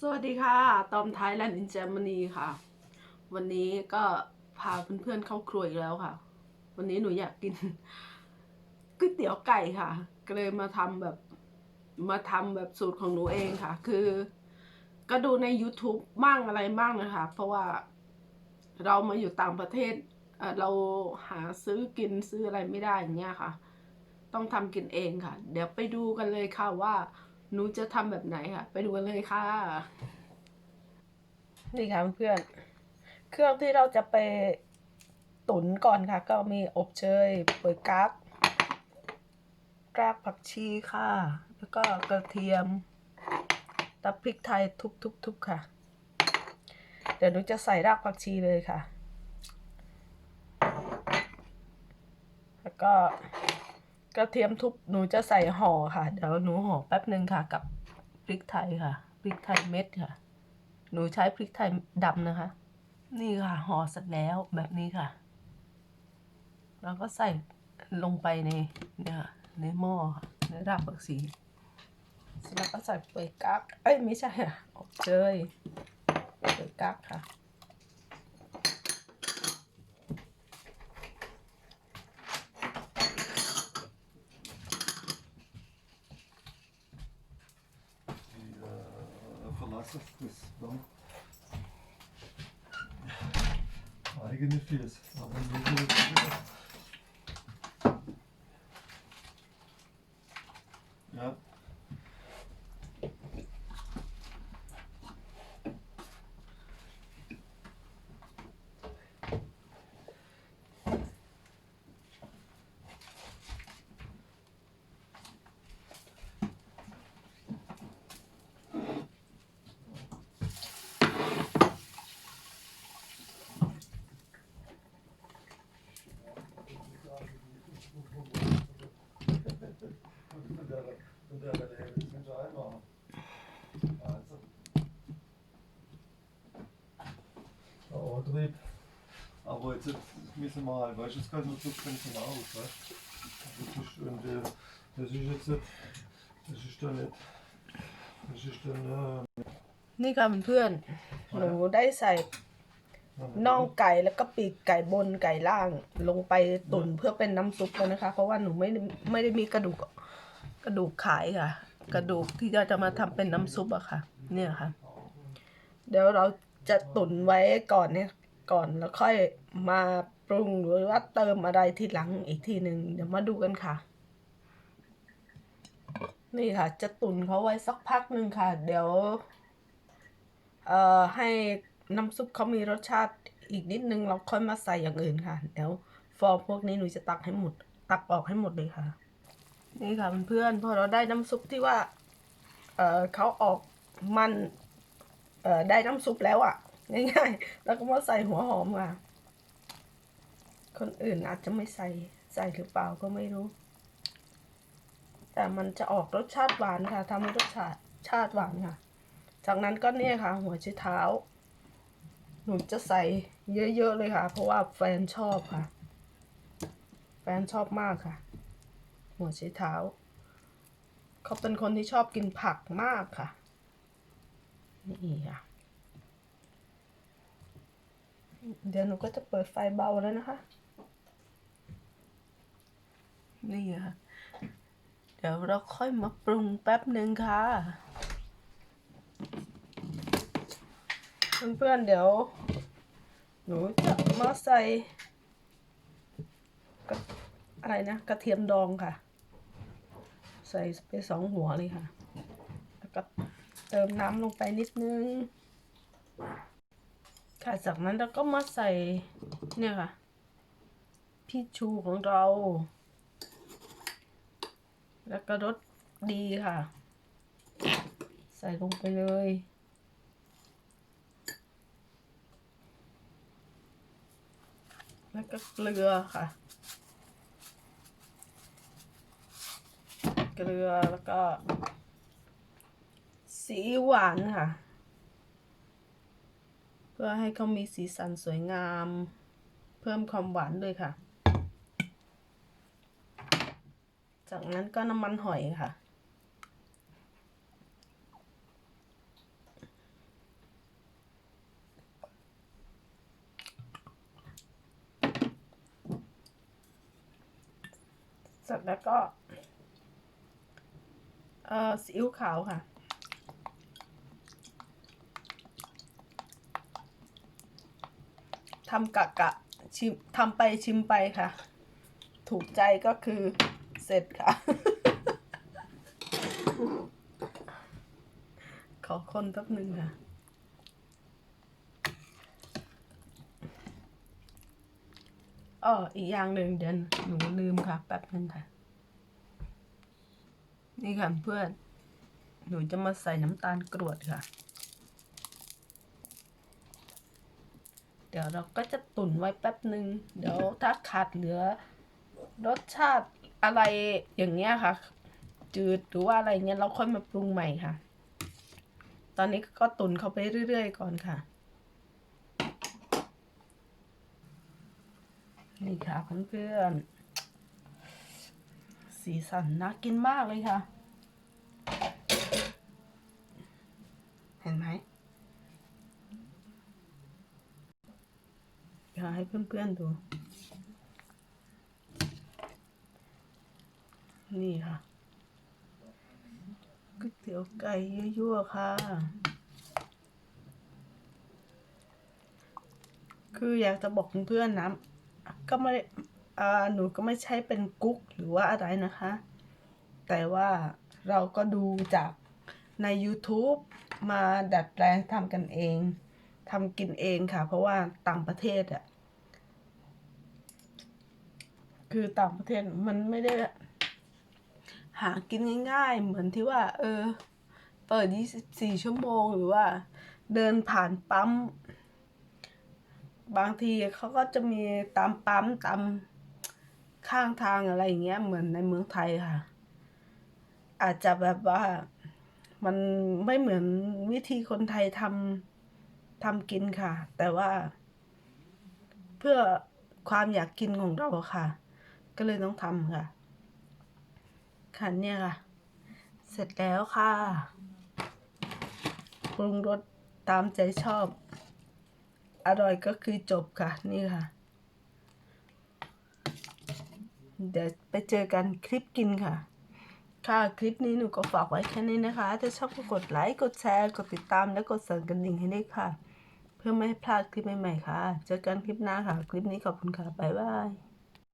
สวัสดีค่ะ ตอมไทยแลนด์อินเจมนีค่ะ วันนี้ก็พาเพื่อนๆเข้าครัวอีกแล้วค่ะ วันนี้หนูอยากกินก๋วยเตี๋ยวไก่ค่ะ ก็เลยมาทำแบบมาทำแบบสูตรของหนูเองค่ะ คือ ก็ดูใน YouTube มั่งอะไรมั่งนะคะ เพราะว่าเรามาอยู่ต่างประเทศเอ่อเราหาซื้อกินซื้ออะไรไม่ได้อย่างเงี้ยค่ะ ต้องทำกินเองค่ะ เดี๋ยวไปดูกันเลยค่ะว่า หนูจะทำแบบไหนค่ะ ไปดูกันเลยค่ะ นี่ค่ะเพื่อนเครื่องที่เราจะไปตุ๋นก่อนค่ะ ก็มีอบเชยเปิดกั๊กรากผักชีค่ะ แล้วก็กระเทียมตับพริกไทยทุบๆๆค่ะ เดี๋ยวหนูจะใส่รากผักชีเลยค่ะ แล้วก็ กระเทียมทุบหนูจะใส่ห่อค่ะ เดี๋ยวหนูห่อแป๊บหนึ่งค่ะ กับพริกไทยค่ะพริกไทยเม็ดค่ะ หนูใช้พริกไทยดำนะคะ นี่ค่ะห่อเสร็จแล้วแบบนี้ค่ะ แล้วก็ใส่ลงไปในเนี่ยค่ะในหม้อค่ะในรากผักชีเสร็จแล้วก็ใส่เปลือยกั๊กเอ้ยไม่ใช่ค่ะอบเชยเปลือยกั๊กค่ะ äh, verlassen das dann eigene Fies. Aber nur so ja. Von der, von der Welle her, das kannst du einmachen. Also. Der Antrieb. Aber jetzt müssen wir halt, weißt du, das kann nur Zug von aus, weißt du? Das ist, und, äh, das ist jetzt nicht, das ist dann nicht, das ist dann, äh, นี่ค่ะเพื่อนๆหนูได้ใส่น่องไก่แล้วก็ปีกไก่บนไก่ล่าง ลงไปตุ๋นเพื่อเป็นน้ำซุปแล้วนะคะ เพราะว่าหนูไม่ได้ไม่ได้มีกระดูก กระดูกขายค่ะ กระดูกที่จะจะมาทำเป็นน้ำซุปอะค่ะ เนี่ยค่ะ เดี๋ยวเราจะตุ๋นไว้ก่อนเนี่ยก่อนแล้วค่อยมาปรุงหรือว่าเติมอะไรทีหลังอีกทีหนึ่งเดี๋ยวมาดูกันค่ะ นี่ค่ะ จะตุ๋นเขาไว้สักพักหนึ่งค่ะ เดี๋ยว เอ่อให้น้ำซุปเขามีรสชาติอีกนิดนึงเราค่อยมาใส่อย่างอื่นค่ะ เดี๋ยวฟองพวกนี้หนูจะตักให้หมด ตักออกให้หมดเลยค่ะ นี่ค่ะเพื่อนๆพอเราได้น้ำซุปที่ว่าเออเขาออกมันเออได้น้ำซุปแล้วอะ่ะง่ายๆ แล้วก็มาใส่หัวหอมค่ะ คนอื่นอาจจะไม่ใส่ใส่หรือเปล่าก็ไม่รู้ แต่มันจะออกรสชาติหวานค่ะทำให้รสชาติชาติหวานค่ะ จากนั้นก็เนี่ยค่ะ หัวไชเท้า หนูจะใส่เยอะๆเลยค่ะ เพราะว่าแฟนชอบค่ะ แฟนชอบมากค่ะ หัวไชเท้า เขาเป็นคนที่ชอบกินผักมากค่ะ นี่ค่ะ เดี๋ยวหนูก็จะเปิดไฟเบาแล้วนะคะ นี่ค่ะ เดี๋ยวเราค่อยมาปรุงแป๊บหนึ่งค่ะ เพื่อนๆเดี๋ยว หนูจะมาใส่อะไรนะ กระเทียมดองค่ะ ใส่ไปสองหัวเลยค่ะ แล้วก็เติมน้ำลงไปนิดนึง ค่ะ จากนั้นเราก็มาใส่เนี่ยค่ะพี่ชูของเรา แล้วก็รสดีค่ะ ใส่ลงไปเลยแล้วก็เกลือค่ะ เกลือแล้วก็สีหวานค่ะ เพื่อให้เขามีสีสันสวยงาม เพิ่มความหวานด้วยค่ะ จากนั้นก็น้ำมันหอยค่ะ เสร็จแล้วก็ เอ่อซีอิ๊วขาวค่ะ ทำกะกะชิมทำไปชิมไปค่ะ ถูกใจก็คือเสร็จค่ะ ขอคนแป๊บหนึ่งค่ะอ้ออีกอย่างหนึ่งเดี๋ยวหนูลืมค่ะ แป๊บหนึ่งค่ะ นี่ค่ะเพื่อน หนูจะมาใส่น้ำตาลกรวดค่ะ เดี๋ยวเราก็จะตุ่นไว้แป๊บหนึ่งเดี๋ยวถ้าขาดเหลือ รสชาติอะไรอย่างเงี้ยค่ะ จืดหรือว่าอะไรเงี้ยเราค่อยมาปรุงใหม่ค่ะ ตอนนี้ก็ตุนเขาไปเรื่อยๆก่อนค่ะ นี่ค่ะเพื่อนๆ สีสันน่ากินมากเลยค่ะ เห็นไหมอยากให้เพื่อนๆดู นี่ค่ะก๋วยเตี๋ยวไก่ยั่วๆค่ะ คืออยากจะบอกเพื่อนๆนะก็ไม่ หนูก็ไม่ใช่เป็นกุ๊กหรือว่าอะไรนะคะ แต่ว่าเราก็ดูจากใน YouTube มาดัดแปลงทำกันเองทำกินเองค่ะ เพราะว่าต่างประเทศอะคือต่างประเทศมันไม่ได้ หากินง่าย ๆ เหมือนที่ว่า เออ เปิด 24 ชั่วโมงหรือว่า เดินผ่านปั๊ม บางทีเขาก็จะมีตามปั๊มตาม ข้างทางอะไรอย่างเงี้ยเหมือนในเมืองไทยค่ะ อาจจะแบบว่ามันไม่เหมือนวิธีคนไทยทำทำกินค่ะ แต่ว่า เพื่อความอยากกินของเราค่ะ ก็เลยต้องทำค่ะค่ะเนี่ยค่ะ เสร็จแล้วค่ะปรุงรสตามใจชอบ อร่อยก็คือจบค่ะ นี่ค่ะ เดี๋ยวไปเจอกันคลิปกินค่ะ ค่ะคลิปนี้หนูก็ฝากไว้แค่นี้นะคะ ถ้าชอบก็กดไลค์ กดแชร์ กดติดตามและกดสั่นกระดิ่งให้ด้วยค่ะ เพื่อไม่ให้พลาดคลิปใหม่ๆค่ะ เจอกันคลิปหน้าค่ะ คลิปนี้ขอบคุณค่ะ บ๊ายบาย